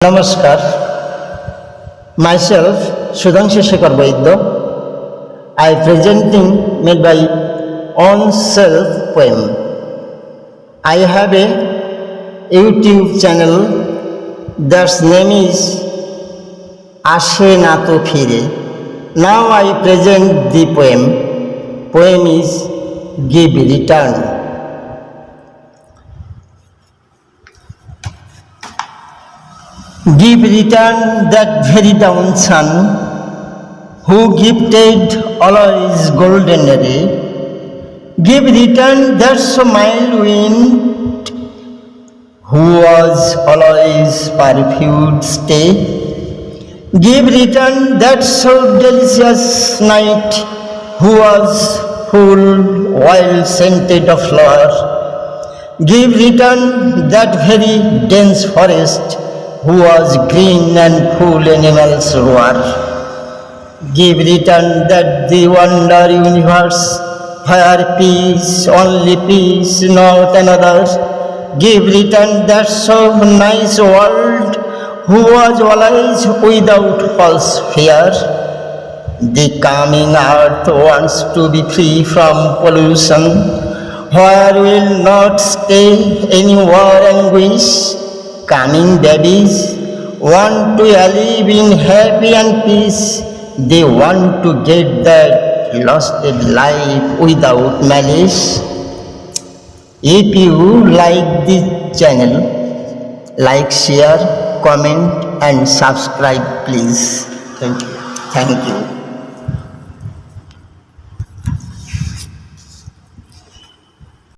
নমস্কার। myself Sudhanshu Shekhar Baidya. I presenting made by own self poem I have a YouTube channel that's name is আসে না তো ফিরে now I present the poem poem is give return give return that very down sun who gifted always golden ray. Give return that smile wind who was always perfumed stay. Give return that so delicious night who was full while scented of flower. Give return that very dense forest who was green and full animals roar. Give return that the wonder universe where peace, only peace, not another. Give return that so nice world who was always without false fear. The coming earth wants to be free from pollution, where will not stay any war anguish. Coming babies want to live in happy and peace. They want to get that lost life without malice. If you like this channel, like, share, comment, and subscribe, please. Thank you. Thank you.